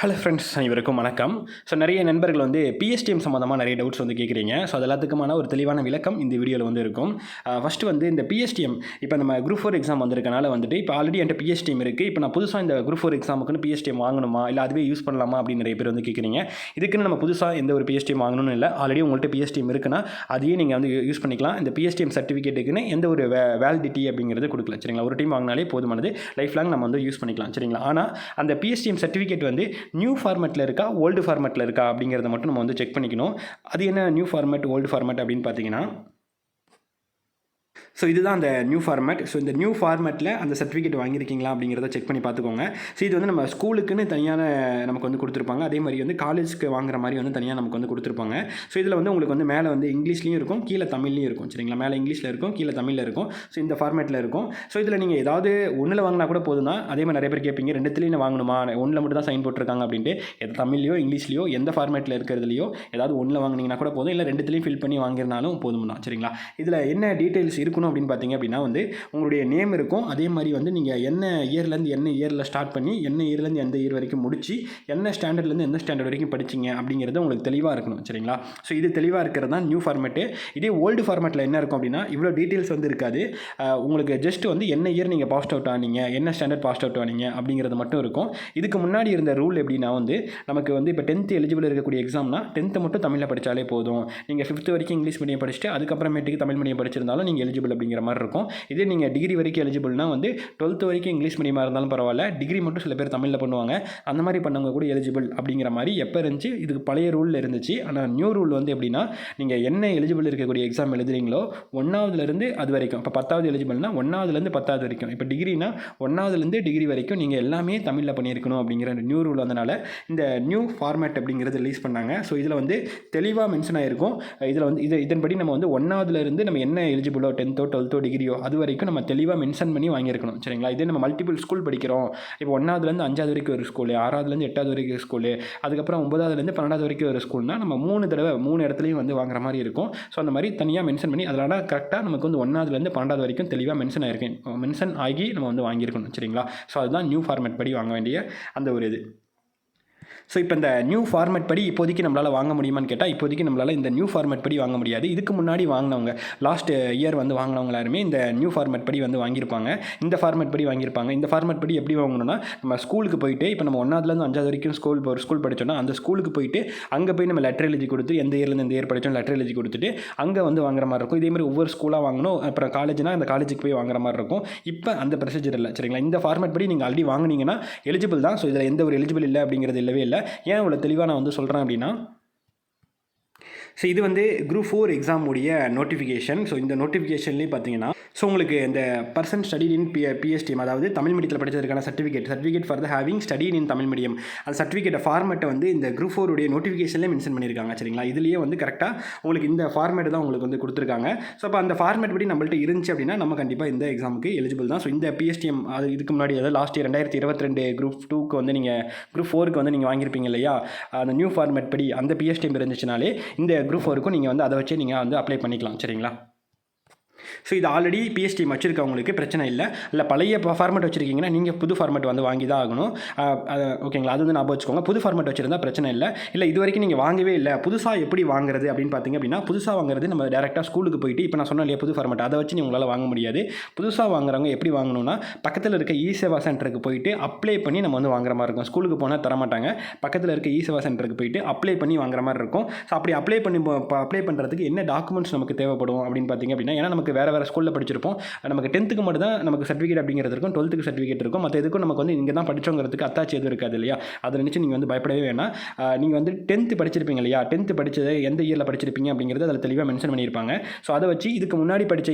Hello friends இவருக்கும் வணக்கம். So நிறைய நண்பர்கள் வந்து பிஎஸ்டிஎம் சம்மந்தமாக நிறைய டவுட்ஸ் வந்து கேட்குறீங்க. ஸோ அது எல்லாத்துக்குமான ஒரு தெளிவான விளக்கம் இந்த வீடியோவில் வந்து இருக்கும். ஃபஸ்ட்டு வந்து இந்த பிஎஸ்டிஎம் இப்போ நம்ம குரூப் ஃபோர் எக்ஸாம் வந்திருக்கனால வந்துட்டு இப்போ ஆல்ரெடி என்கிட்ட பிஎஸ்டிஎம் இருக்குது இப்போ நான் புதுசாக இந்த குரூப் ஃபோர் எக்ஸாமுக்குன்னு பிஎஸ்டிஎம் வாங்கணுமா? இல்லை அதுவே யூஸ் பண்ணலாமா? அப்படின்னு நிறைய பேர் வந்து கேட்குறீங்க. இதுக்குன்னு நம்ம புதுசாக எந்த ஒரு பிஎஸ்டிஎம் வாங்கணும்னு இல்லை. ஆல்ரெடி உங்கள்கிட்ட பிஎஸ்டிஎம் இருக்குன்னா அதையே நீங்கள் வந்து யூஸ் பண்ணிக்கலாம். இந்த பிஎஸ்டிஎம் சர்டிஃபிகேட்டுக்குன்னு எந்த ஒரு வே வேலிடிட்டி அப்படிங்கிறது கொடுக்கல சரிங்களா? ஒரு டைம் வாங்கினாலே போதுமானது. லைஃப் லாங் நம்ம வந்து யூஸ் பண்ணிக்கலாம். சரிங்களா? ஆனால் அந்த பிஎஸ்டிஎம் சர்டிஃபிகேட் வந்து நியூ ஃபார்மேட்டில் இருக்கா ஓல்டு ஃபார்மேட்டில் இருக்கா அப்படிங்கிறத மட்டும் நம்ம வந்து செக் பண்ணிக்கணும். அது என்ன நியூ ஃபார்மேட் ஓல்டு ஃபார்மேட் அப்படின்னு பார்த்தீங்கன்னா ஸோ இதுதான் அந்த நியூ ஃபார்மேட் ஸோ இந்த நியூ ஃபார்மேட்டில் அந்த சர்டிஃபிகேட் வாங்கியிருக்கீங்களா அப்படிங்கிறத செக் பண்ணி பார்த்துக்கோங்க. ஸோ இது வந்து நம்ம ஸ்கூலுக்குன்னு தனியான நமக்கு வந்து கொடுத்துருப்பாங்க. அதே மாதிரி வந்து காலேஜ்க்கு வாங்குற மாதிரி வந்து தனியாக நமக்கு வந்து கொடுத்துருப்பாங்க. ஸோ இதில் வந்து உங்களுக்கு வந்து மேலே வந்து இங்கிலீஷ்லையும் இருக்கும் கீழே தமிழ்லையும் இருக்கும். சரிங்களா? மேலே இங்கிலீஷில் இருக்கும் கீழே தமிழில் இருக்கும். ஸோ இந்த ஃபார்மேட்டில் இருக்கும். ஸோ இதில் நீங்கள் ஏதாவது ஒன்றில் வாங்கினா கூட போதும் தான் அதே மாதிரி நிறைய பேர் கேட்பீங்க ரெண்டுத்துலேயும் வாங்கணுமா? ஒன்றில் மட்டும் தான் சைன் போட்டிருக்காங்க அப்படின்ட்டு. எது தமிழ்லையோ இங்கிலீஷ்லையோ எந்த ஃபார்மேட்டில் இருக்கிறதுலையோ ஏதாவது ஒன்றில் வாங்கினீங்கன்னா கூட போதும். இல்லை ரெண்டுத்துலேயும் ஃபில் பண்ணி வாங்கியிருந்தாலும் போதும் தான் சரிங்களா? இதில் என்ன டீட்டெயில்ஸ் இருக்கணும் அப்படின்னு பார்த்தீங்க அப்படின்னா வந்து உங்களுடைய நேம் இருக்கும். அதே மாதிரி வந்து நீங்கள் என்ன இயர்லேருந்து என்ன இயரில் ஸ்டார்ட் பண்ணி என்ன இயர்லேருந்து எந்த இயர் வரைக்கும் முடிச்சு என்ன ஸ்டாண்டர்ட்லேருந்து எந்த ஸ்டாண்டர்ட் வரைக்கும் படிச்சிங்க அப்படிங்கிறது உங்களுக்கு தெளிவாக இருக்கணும் சரிங்களா? ஸோ இது தெளிவாக இருக்கிறது தான் நியூ ஃபார்மேட்டு இதே ஓல்டு ஃபார்மேட்டில் என்ன இருக்கும் அப்படின்னா இவ்வளோ டீட்டெயில்ஸ் வந்து இருக்காது. உங்களுக்கு ஜஸ்ட் வந்து என்ன இயர் நீங்கள் பாஸ்ட் அவுட் ஆனீங்க என்ன ஸ்டாண்டர்ட் பாஸ்ட் அவுட் ஆனீங்க அப்படிங்கிறது மட்டும் இருக்கும். இதுக்கு முன்னாடி இருந்த ரூல் எப்படின்னா வந்து நமக்கு வந்து இப்போ டென்த்து எலிஜிபிள் இருக்கக்கூடிய எக்ஸாம்னா டென்த்து மட்டும் தமிழில் படித்தாலே போதும். நீங்கள் ஃபிஃப்த் வரைக்கும் இங்கிலீஷ் மீடியம் படிச்சுட்டு அதுக்கப்புறமேட்டுக்கு தமிழ் மீடியம் படிச்சிருந்தாலும் நீங்கள் எலிஜிபிள் எலிஜிபிள் அப்படிங்கிற மாதிரி இருக்கும். இதே நீங்கள் டிகிரி வரைக்கும் எலிஜிபிள்னா வந்து டுவெல்த் வரைக்கும் இங்கிலீஷ் மீடியமாக இருந்தாலும் பரவாயில்ல. டிகிரி மட்டும் சில பேர் தமிழில் பண்ணுவாங்க. அந்த மாதிரி பண்ணவங்க கூட எலிஜிபிள் அப்படிங்கிற மாதிரி எப்போ இருந்துச்சு? இதுக்கு பழைய ரூலில் இருந்துச்சு. ஆனால் நியூ ரூல் வந்து எப்படின்னா நீங்கள் என்ன எலிஜிபிள் இருக்கக்கூடிய எக்ஸாம் எழுதுறீங்களோ ஒன்றாவதுலேருந்து அது வரைக்கும். இப்போ பத்தாவது எலிஜிபிள்னா ஒன்றாவதுலேருந்து பத்தாவது வரைக்கும். இப்போ டிகிரினா ஒன்றாவதுலேருந்து டிகிரி வரைக்கும் நீங்கள் எல்லாமே தமிழில் பண்ணியிருக்கணும் அப்படிங்கிற நியூ ரூல் வந்தனால இந்த நியூ ஃபார்மேட் அப்படிங்கிறது ரிலீஸ் பண்ணாங்க. ஸோ இதில் வந்து தெளிவாக மென்ஷன் ஆகிருக்கும் இதில் வந்து இது இதன்படி நம்ம வந்து ஒன்றாவதுலேருந்து நம்ம என்ன எலிஜிபிளோ டென்த்தோ டுவெல்த்தோ டிகிரியோ அது வரைக்கும் நம்ம தெளிவாக மென்ஷன் பண்ணி வாங்கியிருக்கணும். சரிங்களா? இதே நம்ம மல்டிபிள் ஸ்கூல் படிக்கிறோம். இப்போ ஒன்றாவதுலேருந்து அஞ்சாவது வரைக்கும் ஒரு ஸ்கூலு ஆறாவதுலேருந்து எட்டாவது வரைக்கும் ஸ்கூலு அதுக்கப்புறம் ஒன்பதாவதுலேருந்து பன்னெண்டாவது வரைக்கும் ஒரு ஸ்கூல்னா நம்ம மூணு தடவை மூணு இடத்துலையும் வந்து வாங்குற மாதிரி இருக்கும். ஸோ அந்த மாதிரி தனியாக மென்ஷன் பண்ணி அதனால் கரெக்டாக நமக்கு வந்து ஒன்றாவதுலேருந்து பன்னெண்டாவது வரைக்கும் தெளிவாக மென்ஷன் ஆயிருக்கும் மென்ஷன் ஆகி நம்ம வந்து வாங்கியிருக்கணும். சரிங்களா? ஸோ அதுதான் நியூ ஃபார்மேட் படி வாங்க வேண்டிய அந்த ஒரு இது. ஸோ இப்போ இந்த நியூ ஃபார்மேட் படி இப்போதைக்கு நம்மளால் வாங்க முடியுமான்னு கேட்டால் இப்போதைக்கு நம்மளால் இந்த நியூ ஃபார்மேட் படி வாங்க முடியாது. இதுக்கு முன்னாடி வாங்கினவங்க லாஸ்ட் இயர் வந்து வாங்கினவங்க எல்லாருமே இந்த நியூ ஃபார்மேட் படி வந்து வாங்கியிருப்பாங்க. இந்த ஃபார்மேட் படி வாங்கியிருப்பாங்க. இந்த ஃபார்மேட் படி எப்படி வாங்கணும்னா நம்ம ஸ்கூலுக்கு போயிட்டு இப்போ நம்ம ஒன்றாவதுலேருந்து அஞ்சாவது வரைக்கும் ஸ்கூல் ஒரு ஸ்கூல் படித்தோம்னா அந்த ஸ்கூலுக்கு போயிட்டு அங்கே போய் நம்ம லெட்டர் எழுதி கொடுத்து எந்த இயர்லேருந்து எந்த இயர் படித்தோம் லெட்டர் எழுதி கொடுத்துட்டு அங்கே வந்து வாங்குற மாதிரி இருக்கும். இதே மாதிரி ஒவ்வொரு ஸ்கூலாக வாங்கணும். அப்புறம் காலேஜ்னா அந்த காலேஜுக்கு போய் வாங்குற மாதிரி இருக்கும். இப்போ அந்த ப்ரொசீஜர் இல்லை. சரிங்களா? இந்த ஃபார்மேட் படி நீங்கள் ஆல்ரெடி வாங்கினீங்கன்னா எலிஜிபிள் தான். ஸோ இதில் எந்த ஒரு எலிஜிபிள் இல்லை அப்படிங்கிறது இல்லை இல்லை ஏன் இவ்வளோ தெளிவாக நான் வந்து சொல்கிறேன் அப்படின்னா ஸோ இது வந்து குரூப் ஃபோர் எக்ஸாமுடைய நோட்டிஃபிகேஷன் ஸோ இந்த நோட்டிஃபிகேஷன்லேயே பார்த்தீங்கன்னா ஸோ உங்களுக்கு இந்த person study in P PSTM அதாவது தமிழ் மீடியத்தில் படித்ததுக்கான certificate certificate for the having study in Tamil medium அந்த சர்டிஃபிகேட் ஃபார்மேட்டை வந்து இந்த குரூப் ஃபோருடைய நோட்டிஃபிகேஷன்லேயே மென்ஷன் பண்ணியிருக்காங்க சரிங்களா? இதுலேயே வந்து கரெக்டாக உங்களுக்கு இந்த ஃபார்மேட் தான் உங்களுக்கு வந்து கொடுத்துருக்காங்க. ஸோ அப்போ அந்த ஃபார்மேட் படி நம்மள்ட்ட இருந்துச்சு அப்படின்னா நம்ம கண்டிப்பாக இந்த எக்ஸாமுக்கு எலிஜிபிள் தான். ஸோ இந்த பிஎஸ்டிஎம் அது இதுக்கு முன்னாடி அதாவது லாஸ்ட் இயர் ரெண்டாயிரத்தி இருபத்தி ரெண்டு குரூப் டூக்கு வந்து நீங்கள் குரூப் ஃபோருக்கு வந்து நீங்கள் வாங்கியிருப்பீங்க இல்லையா? அந்த நியூ ஃபார்மேட் படி அந்த பிஎஸ்டிஎம் இருந்துச்சுனாலே இந்த குரூப் இருக்கும் நீங்கள் வந்து அதை வச்சு நீங்கள் வந்து அப்ளை பண்ணிக்கலாம் சரிங்களா? ஸோ இது ஆல்ரெடி பிஎஸ்டி வச்சுருக்கவங்களுக்கு பிரச்சனை இல்லை. இல்லை பழைய ஃபார்மேட் வச்சுருக்கீங்கன்னா நீங்கள் புது ஃபார்மேட் வந்து வாங்கி தான் ஆகணும். ஓகேங்களா அது வந்து ஞாபகம் வச்சுக்கோங்க. புது ஃபார்மேட் வச்சுருந்தா பிரச்சனை இல்லை. இல்லை இது வரைக்கும் நீங்கள் வாங்கவே இல்லை. புதுசாக எப்படி வாங்குறது அப்படின்னு பார்த்தீங்க அப்படின்னா புதுசாக வாங்குறது நம்ம டேரெக்டாக ஸ்கூலுக்கு போயிட்டு இப்போ நான் சொன்னேன் இல்லையா புது ஃபார்மேட் அதை வச்சு நீ உங்களால் வாங்க முடியாது. புதுசாக வாங்குறவங்க எப்படி வாங்கணும்னா பக்கத்தில் இருக்க இ சேவா சென்டருக்கு போயிட்டு அப்ளை பண்ணி நம்ம வந்து வாங்குற மாதிரி இருக்கும். ஸ்கூலுக்கு போனால் தரமாட்டாங்க. பக்கத்தில் இருக்க இ சேவா சென்டருக்கு போயிட்டு அப்ளை பண்ணி வாங்குற மாதிரி இருக்கும். ஸோ அப்படி அப்ளை பண்ணி அப்ளை பண்ணுறதுக்கு என்ன டாக்குமெண்ட்ஸ் நமக்கு தேவைப்படும் அப்படின்னு பார்த்தீங்க அப்படின்னா ஏன்னா நமக்கு வேறு வேறு ஸ்கூலில் படிச்சிருப்போம். நமக்கு டென்த்துக்கு மட்டும் தான் நமக்கு சர்டிஃபிகேட் அப்படிங்கிறது இருக்கும் டுவெல்த்துக்கு சர்டிஃபிகேட் இருக்கும். மற்ற எதுக்கும் நமக்கு வந்து இங்கே தான் படிச்சோங்கிறதுக்கு அத்தாச்சி எதுவும் இருக்காது இல்லையா? அதை நினச்சி நீங்கள் வந்து பயப்படவே வேணாம். நீங்கள் வந்து டென்த்து படிச்சிருப்பீங்க இல்லையா? டென்த்து படித்தது எந்த இயரில் படிச்சிருப்பீங்க அப்படிங்கிறது அதில் தெளிவாக மென்ஷன் பண்ணியிருப்பாங்க. ஸோ அதை வச்சு இதுக்கு முன்னாடி படித்த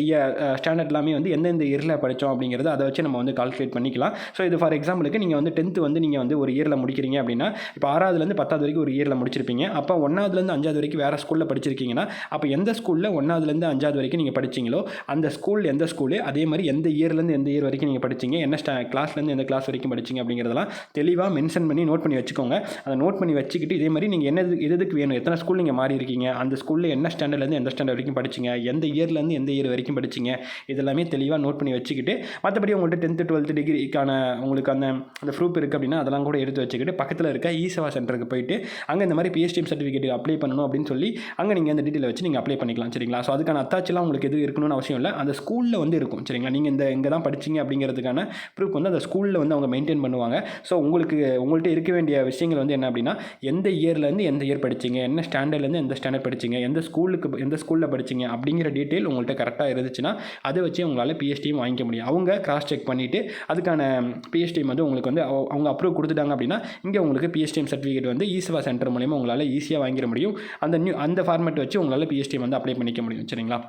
ஸ்டாண்டர்ட் எல்லாமே வந்து எந்தெந்த இயரில் படித்தோம் அப்படிங்கிறது அதை வச்சு நம்ம வந்து கால்குலேட் பண்ணிக்கலாம். ஸோ இது ஃபார் எக்ஸாம்பிளுக்கு நீங்கள் வந்து டென்த்து வந்து நீங்கள் வந்து ஒரு இயரில் முடிக்கிறீங்க அப்படின்னா இப்போ ஆறாவதுலேருந்து பத்தாவது வரைக்கும் ஒரு இயரில் முடிச்சிருப்பீங்க. அப்போ ஒன்றாவதுலேருந்து அஞ்சாவது வரைக்கும் வேறு ஸ்கூலில் படிச்சிருக்கீங்கன்னா அப்போ எந்த ஸ்கூலில் ஒன்றாவதுலேருந்து அஞ்சாவது வரைக்கும் நீங்கள் படிச்சீங்களோ அந்த ஸ்கூல் எந்த ஸ்கூலு அதே மாதிரி எந்த இயர்லேருந்து எந்த இயர் வரைக்கும் நீங்கள் படிச்சீங்க என்ன ஸ்டா கிளாஸ்லேருந்து எந்த கிளாஸ் வரைக்கும் படிச்சீங்க அப்படிங்கிறதெல்லாம் தெளிவாக மென்ஷன் பண்ணி நோட் பண்ணி வச்சுக்கோங்க. அதை நோட் பண்ணி வச்சுக்கிட்டு இதே மாதிரி நீங்கள் என்ன எது எதுக்கு வேணும் எத்தனை ஸ்கூல் நீங்கள் மாறி இருக்கீங்க அந்த ஸ்கூலில் என்ன ஸ்டாண்டர்ட்லேருந்து எந்த ஸ்டாண்டர்ட் வரைக்கும் படிச்சீங்க எந்த இயர்லேருந்து எந்த இயர் வரைக்கும் படிச்சீங்க இதெல்லாமே தெளிவாக நோட் பண்ணி வச்சுக்கிட்டு மற்றபடி உங்கள்கிட்ட டென்த்து டுவெல்த்து டிகிரிக்கான உங்களுக்கு அந்த அந்த ப்ரூஃப் இருக்குது அப்படின்னா அதெல்லாம் கூட எடுத்து வச்சுக்கிட்டு பக்கத்தில் இருக்க இ சேவா சென்டருக்கு போயிட்டு அங்கே இந்த மாதிரி பிஎஸ்டிஎம் சர்டிஃபிகேட் அப்ளை பண்ணணும் அப்படின்னு சொல்லி அங்கே நீங்கள் அந்த டீட்டெயில் வச்சு நீங்கள் அப்ளை பண்ணிக்கலாம் சரிங்களா? ஸோ அதுக்கான அத்தாச்செலாம் உங்களுக்கு எது இருக்கணும்னு அவசியம் இல்லை. அந்த ஸ்கூலில் வந்து இருக்கும். சரிங்களா? நீங்கள் இந்த இங்கே தான் படிச்சீங்க அப்படிங்கிறதுக்கான ப்ரூஃப் வந்து அந்த ஸ்கூலில் வந்து அவங்க மெயின்டைன் பண்ணுவாங்க. ஸோ உங்களுக்கு உங்கள்கிட்ட இருக்க வேண்டிய விஷயங்கள் வந்து என்ன அப்படின்னா எந்த இயர்லேருந்து எந்த இயர் படிச்சீங்க? என்ன ஸ்டாண்டர்ட்லேருந்து எந்த ஸ்டாண்டர்ட் படிச்சீங்க? எந்த ஸ்கூலுக்கு எந்த ஸ்கூலில் படிச்சீங்க? அப்படிங்கிற டீட்டெயில் உங்கள்கிட்ட கரெக்டாக இருந்துச்சுன்னா அதை வச்சு உங்களால் பிஎஸ்டியும் வாங்கிக்க முடியும். அவங்க கிராஸ் செக் பண்ணிவிட்டு அதுக்கான பிஎஸ்டிஎம் வந்து உங்களுக்கு வந்து அவ- அவங்க அப்ரூவ் கொடுத்துட்டாங்க அப்படின்னா இங்கே உங்களுக்கு பிஎஸ்டிஎம் சர்டிஃபிகேட் வந்து ஈசவா சென்டர் மூலிமா உங்களால் ஈஸியாக வாங்கிட முடியும். அந்த நியூ அந்த ஃபார்மேட் வச்சு உங்களால் பிஎஸ்டிஎம் வந்து அப்ளை பண்ணிக்க முடியும். சரிங்களா?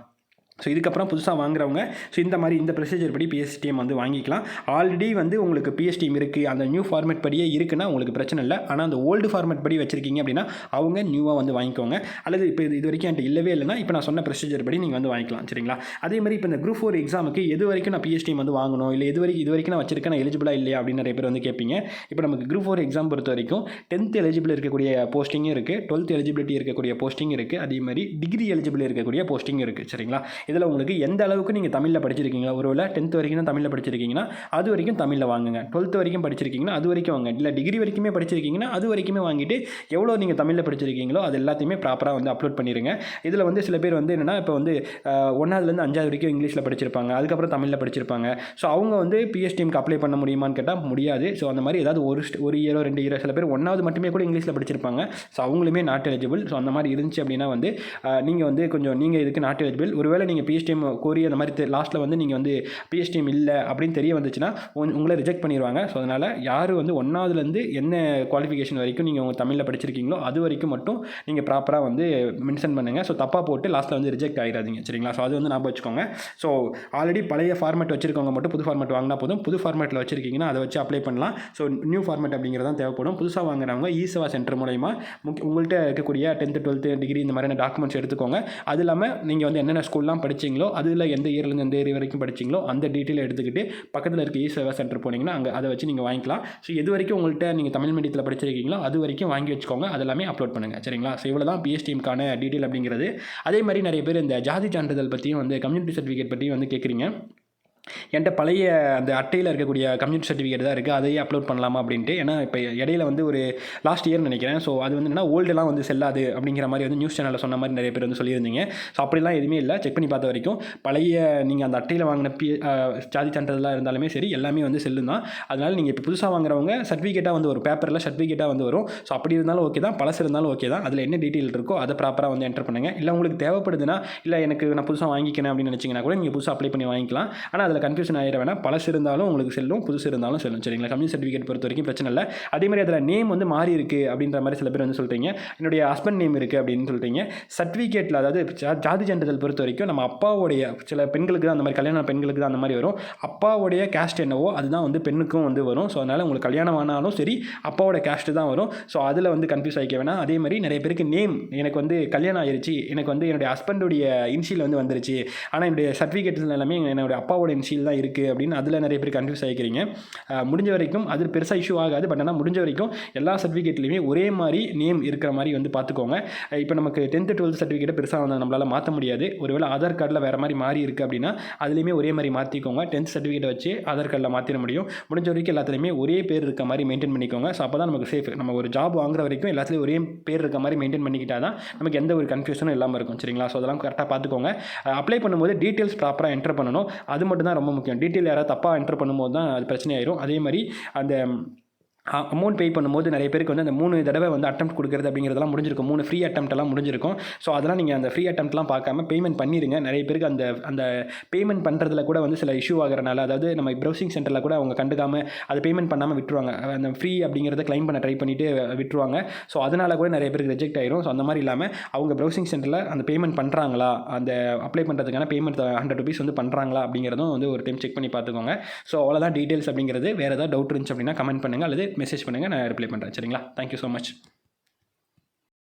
ஸோ இதுக்கப்புறம் புதுசாக வாங்குறவங்க ஸோ இந்த மாதிரி இந்த ப்ரொசீஜர் படி பிஎஸ்டிஎம் வந்து வாங்கிக்கலாம். ஆல்ரெடி வந்து உங்களுக்கு பிஎஸ்டிஎம் இருக்குது அந்த நியூ ஃபார்மேட் படியே இருக்குன்னா உங்களுக்கு பிரச்சனை இல்லை. ஆனால் அந்த ஓல்டு ஃபார்மேட் படி வச்சிருக்கீங்க அப்படின்னா அவங்க நியூவாக வந்து வாங்கிக்கோங்க. அல்லது இப்போ இது இது வரைக்கும் என்கிட்ட இல்லவே இல்லைன்னா இப்போ நான் சொன்ன ப்ரொசீஜர் படி நீங்கள் வந்து வாங்கிக்கலாம். சரிங்களா? அதே மாதிரி இப்போ இந்த குரூப் ஃபோர் எக்ஸாமுக்கு எது வரைக்கும் நான் பிஎஸ்டிஎம் வந்து வாங்கணும்? இல்லை எது வரைக்கும் இது வரைக்கும் நான் வச்சிருக்கேன் நான் எலிஜிபிளாக இல்லையா அப்படின்னு நிறைய பேர் வந்து கேட்பீங்க. இப்போ நமக்கு குரூப் ஃபோர் எக்ஸாம் பொறுத்த வரைக்கும் டென்த் எலிஜிபிள் இருக்கக்கூடிய போஸ்டிங்கும் இருக்குது டுவெல்த் எலிஜிபிலிட்டி இருக்கக்கூடிய போஸ்டிங் இருக்குது அதே மாதிரி டிகிரி எலிஜிபிள் இருக்கக்கூடிய போஸ்டிங் இருக்குது சரிங்களா? இதில் உங்களுக்கு எந்த அளவுக்கு நீங்கள் தமிழில் படிச்சிருக்கீங்களா ஒருவேளை டென்த் வரைக்கும் தான் தமிழில் படிச்சிருக்கீங்கன்னா அது வரைக்கும் தமிழில் வாங்குங்க. டுவெல்த் வரைக்கும் படிச்சிருக்கீங்கன்னா அது வரைக்கும் வாங்க. இல்லை டிகிரி வரைக்குமே படிச்சிருக்கீங்கன்னா அது வரைக்குமே வாங்கிட்டு எவ்வளோ நீங்கள் தமிழில் படிச்சிருக்கீங்களோ அது எல்லாத்தையுமே ப்ராப்பராக வந்து அப்லோட் பண்ணிடுங்க இதில் வந்து சில பேர் வந்து என்னென்னா இப்போ வந்து ஒன்றாவதுலேருந்து அஞ்சாவது வரைக்கும் இங்கிலீஷில் படிச்சிருப்பாங்க. அதுக்கப்புறம் தமிழில் படிச்சிருப்பாங்க. ஸோ அவங்க வந்து பிஎஸ்டிஎம்க்கு அப்ளை பண்ண முடியுமான்னு கேட்டால் முடியாது. ஸோ அந்த மாதிரி ஏதாவது ஒரு ஒரு இயரோ ரெண்டு இயரோ சில பேர் ஒன்றாவது மட்டுமே கூட இங்கிலீஷில் படிச்சிருப்பாங்க. ஸோ அவங்களுமே நாட் எலிஜிபிள் ஸோ அந்த மாதிரி இருந்துச்சு அப்படின்னா வந்து நீங்கள் வந்து கொஞ்சம் நீங்கள் இதுக்கு நாட் எலிஜிபிள் ஒருவேளை நீங்கள் பிஎஸ்டிஎம் கோரி அந்த மாதிரி லாஸ்ட்டில் வந்து நீங்கள் வந்து பிஎஸ்டிஎம் இல்லை அப்படின்னு தெரிய வந்துச்சுன்னா உங்களை ரிஜெக்ட் பண்ணிடுவாங்க ஸோ அதனால் யார் வந்து ஒன்றாவதுலேருந்து என்ன குவாலிஃபிகேஷன் வரைக்கும் நீங்கள் உங்கள் தமிழில் படிச்சிருக்கீங்களோ அது வரைக்கும் மட்டும் நீங்கள் ப்ராப்பராக வந்து மென்ஷன் பண்ணுங்கள் ஸோ தப்பாக போட்டு லாஸ்ட்டில் வந்து ரிஜெக்ட் ஆகிடாதீங்க சரிங்களா? ஸோ அது வந்து ஞாபகம் வச்சுக்கோங்க. ஸோ ஆல்ரெடி பழைய ஃபார்மேட் வச்சிருக்கவங்க மட்டும் புது ஃபார்மேட் வாங்கினா போதும். புது ஃபார்மேட்டில் வச்சிருக்கீங்கன்னா அதை வச்சு அப்ளை பண்ணலாம். ஸோ நியூ ஃபார்மேட் அப்படிங்கிறது தான் தேவைப்படும். புதுசாக வாங்குறவங்க ஈசவா சென்டர் மூலயமா முக்கிய உங்கள்கிட்ட இருக்கக்கூடிய டென்த்து டுவெல்த்து டிகிரி இந்த மாதிரியான டாக்குமெண்ட்ஸ் எடுத்துக்கோங்க. அது இல்லாமல் நீங்கள் வந்து என்னென்ன ஸ்கூல்லாம் படிச்சிங்களோ அதில் எந்த இயர்லேருந்து எந்த இயர் வரைக்கும் படிச்சீங்களோ அந்த டீட்டெயில் எடுத்துக்கிட்டு பக்கத்தில் இருக்க இ சேவா சென்டர் போனீங்கன்னா அங்கே அதை வச்சு நீங்கள் வாங்கிக்கலாம். ஸோ எது வரைக்கும் உங்கள்கிட்ட நீங்கள் தமிழ் மீடியத்தில் படிச்சிருக்கீங்களோ அது வரைக்கும் வாங்கி வச்சுக்கோங்க. அதெல்லாமே அப்லோட் பண்ணுங்கள் சரிங்களா? ஸோ இவ்வளோ தான் பிஎஸ்டிஎம்கான டீட்டெயில் அப்படிங்கிறது. அதே மாதிரி நிறைய பேர் இந்த ஜாதி சான்றிதழ் பற்றியும் வந்து கம்யூனிட்டி சர்டிஃபிகேட் பற்றியும் வந்து கேட்குறீங்க என்கிட்ட பழைய அந்த அட்டையில் இருக்கக்கூடிய கம்யூனிட்டி சர்டிஃபிகேட் தான் இருக்குது அதையே அப்லோட் பண்ணலாமா அப்படின்ட்டு. ஏன்னா இப்போ இடையில வந்து ஒரு லாஸ்ட் இயர் நினைக்கிறேன். ஸோ அது வந்து என்னன்னா ஓல்டெல்லாம் வந்து செல்லாது அப்படிங்கிற மாதிரி வந்து நியூஸ் சேனலில் சொன்ன மாதிரி நிறைய பேர் வந்து சொல்லியிருந்தீங்க. ஸோ அப்படிலாம் எதுவுமே இல்லை. செக் பண்ணி பார்த்த வரைக்கும் பழைய நீங்கள் அந்த அட்டையில் வாங்கின பி ஜாதி சான்றிதழாக இருந்தாலுமே சரி எல்லாமே வந்து செல்லும் தான். அதனால் நீங்கள் இப்போ புதுசாக வாங்குறவங்க சர்டிஃபிகேட்டாக வந்து ஒரு பேப்பரில் சர்டிஃபிகேட்டாக வந்து வரும். ஸோ அப்படி இருந்தாலும் ஓகே தான். பழசு இருந்தாலும் ஓகே தான். அதில் என்ன டீட்டெயில் இருக்கோ அதை ப்ராப்பராக வந்து என்டர் பண்ணுங்கள் இல்லை உங்களுக்கு தேவைப்படுதுன்னா இல்லை எனக்கு நான் புதுசாக வாங்கிக்கிறேன் அப்படின்னு நினச்சிங்கன்னா கூட நீங்கள் புதுசாக அப்ளை பண்ணி வாங்கிக்கலாம். ஆனால் அதில் கன்ஃபியூஷன் ஆகிட வேணாம். பழசு இருந்தாலும் உங்களுக்கு செல்லும் புதுசு இருந்தாலும் செல்லும். சரிங்களா? கம்யூனி சர்டிஃபிகேட் பொறுத்த வரைக்கும் பிரச்சனை இல்லை. அதே மாதிரி அதில் நேம் வந்து மாறி இருக்குது அப்படின்ற மாதிரி சில பேர் வந்து சொல்கிறீங்க என்னுடைய ஹஸ்பண்ட் நேம் இருக்குது அப்படின்னு சொல்கிறீங்க சர்டிஃபிகேட்டில் அதாவது ஜா- ஜாதி சான்றிதழ் பொறுத்த வரைக்கும் நம்ம அப்பாவுடைய சில பெண்களுக்கு தான் அந்த மாதிரி கல்யாண பெண்களுக்கு தான் அந்த மாதிரி வரும். அப்பாவுடைய கேஸ்ட் என்னவோ அதுதான் வந்து பெண்ணுக்கும் வந்து வரும். ஸோ அதனால் உங்களுக்கு கல்யாணம் ஆனாலும் சரி அப்பாவோட கேஸ்ட்டு தான் வரும். ஸோ அதில் வந்து கன்ஃபியூஸ் ஆகிக்க வேணாம். அதே மாதிரி நிறைய பேருக்கு நேம் எனக்கு வந்து கல்யாணம் ஆயிருச்சு. எனக்கு வந்து என்னுடைய ஹஸ்பண்டுடைய இன்ஷியல் வந்து வந்துருச்சு. ஆனால் என்னுடைய சர்டிஃபிகேட்ஸ் எல்லாமே என்னுடைய அப்பாவோட இன்ஷியல் தான் இருக்குது அப்படின்னு அதில் நிறைய பேர் கன்ஃபியூஸ் ஆகிக்கிறீங்க முடிஞ்ச வரைக்கும் அது பெருசாக இஷ்யூ ஆகாது. பட் ஆனால் முடிஞ்ச வரைக்கும் எல்லா சர்டிஃபிகேட்லையுமே ஒரே மாதிரி நேம் இருக்கிற மாதிரி வந்து பார்த்துக்கோங்க இப்போ நமக்கு டென்த்து டுவெல்த் சர்டிஃபிகேட்டை பெருசாக வந்து நம்மளால் மாற்ற முடியாது. ஒருவேளை ஆதார் கார்டில் வேறு மாதிரி மாறி இருக்குது அப்படின்னா அதுலேயுமே ஒரே மாதிரி மாற்றிக்கோங்க டென்த் சர்டிஃபிகேட்டை வச்சு ஆதார் கார்டில் மாற்றிட முடியும். முடிஞ்ச வரைக்கும் எல்லாத்துலேயுமே ஒரே பேர் இருக்க மாதிரி மெயின்டைன் பண்ணிக்கோங்க. ஸோ அப்போ தான் நமக்கு சேஃப் நம்ம ஒரு ஜாப் வாங்குற வரைக்கும் எல்லாத்துலேயும் ஒரே பேர் இருக்க மாதிரி மெயின்டைன் பண்ணிக்கிட்டால் தான் நமக்கு எந்த ஒரு கன்ஃபியூஷனும் இல்லாமல் இருக்கும். சரிங்களா? ஸோ அதெல்லாம் கரெக்டாக பார்த்துக்கோங்க அப்ளை பண்ணும்போது டீட்டெயில்ஸ் ப்ராப்பராக என்டர் பண்ணணும். அது மட்டும் தான் ரொம்ப முக்கியம். டீட்டெயில் யாராவது தப்பாக என்டர் பண்ணும்போது தான் அது பிரச்சனை ஆயிரும் அதே மாதிரி அந்த அமௌண்ட் பே பண்ணும்போது நிறைய பேருக்கு வந்து அந்த மூணு தடவை வந்து அட்டம் கொடுக்குறது அப்படிங்கிறதெல்லாம் முடிஞ்சிருக்கும். மூணு ஃப்ரீ எல்லாம் முடிஞ்சிருக்கும். ஸோ அதெல்லாம் நீங்கள் அந்த ஃப்ரீ அட்டம்ப்ட்லாம் பார்க்காம பேமெண்ட் பண்ணிடுங்க நிறைய பேருக்கு அந்த அந்த பேமெண்ட் பண்ணுறதுல கூட வந்து சில இஷ்யூ ஆகிறனால அதாவது நம்ம ப்ரௌசிங் சென்டரில் கூட அவங்க கண்டுக்காமல் அதை பேமெண்ட் பண்ணாமல் விட்டுருவாங்க. அந்த ஃப்ரீ அப்படிங்கிறத க்ளைம் பண்ண ட்ரை பண்ணிவிட்டு விட்டுருவாங்க. ஸோ அதனால் கூட நிறைய பேருக்கு ரிஜெக்ட் ஆயிரும். ஸோ அந்த மாதிரி இல்லாமல் அவங்க ப்ரௌசிங் சென்டரில் அந்த பேமெண்ட் பண்ணுறாங்களா அந்த அப்ளை பண்ணுறதுக்கான பேமெண்ட் ஹண்ட்ரட் ருபீஸ் வந்து பண்ணுறாங்களா அப்படிங்கிறதும் வந்து ஒரு டைம் செக் பண்ணி பார்த்துக்கோங்க. ஸோ அவ்வளோதான் டீட்டெயில்ஸ் அப்படிங்கிறது. வேறு ஏதாவது டவுட் இருந்துச்சு அப்படின்னா கமெண்ட் பண்ணுங்கள் அல்லது மெசேஜ் பண்ணுங்கள் நான் ரிப்ளை பண்ணுறேன் சரிங்களா? Thank you so much